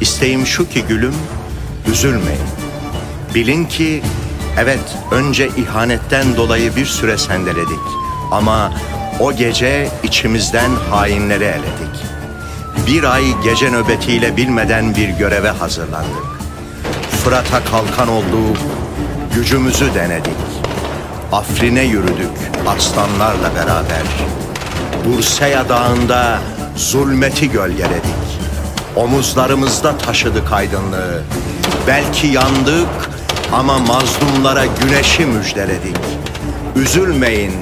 İsteğim şu ki gülüm, üzülmeyin. Bilin ki evet önce ihanetten dolayı bir süre sendeledik. Ama o gece içimizden hainleri eledik. Bir ay gece nöbetiyle bilmeden bir göreve hazırlandık. Fırat'a kalkan olduk, gücümüzü denedik. Afrin'e yürüdük aslanlarla beraber. Burseya dağında zulmeti gölgeledik. Omuzlarımızda taşıdık aydınlığı. Belki yandık ama mazlumlara güneşi müjdeledik. Üzülmeyin,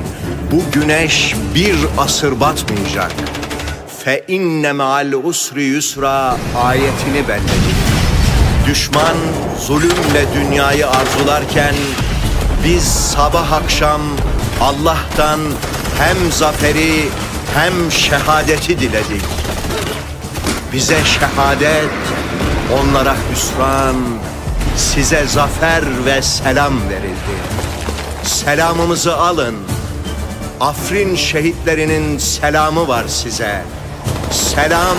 bu güneş bir asır batmayacak. Fe inne me'al usri yusra ayetini belledik. Düşman zulümle dünyayı arzularken biz sabah akşam Allah'tan hem zaferi hem şehadeti diledik. Bize şehadet, onlara hüsran, size zafer ve selam verildi. Selamımızı alın. Afrin şehitlerinin selamı var size. Selam,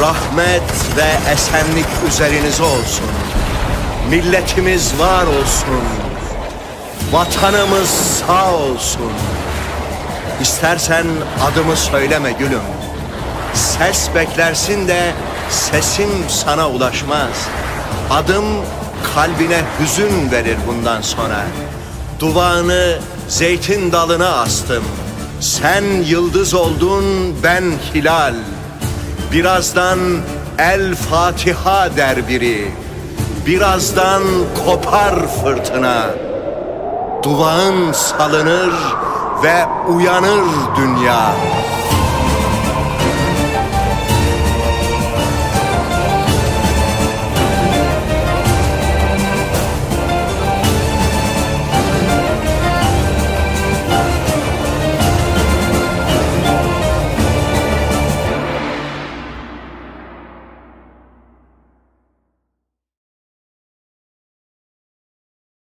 rahmet ve esenlik üzerinize olsun. Milletimiz var olsun. Vatanımız sağ olsun. İstersen adımı söyleme gülüm. Ses beklersin de sesim sana ulaşmaz. Adım kalbine hüzün verir bundan sonra. Duvağını zeytin dalına astım. Sen yıldız oldun, ben hilal. Birazdan El Fatiha der biri. Birazdan kopar fırtına. Duvağın salınır ve uyanır dünya.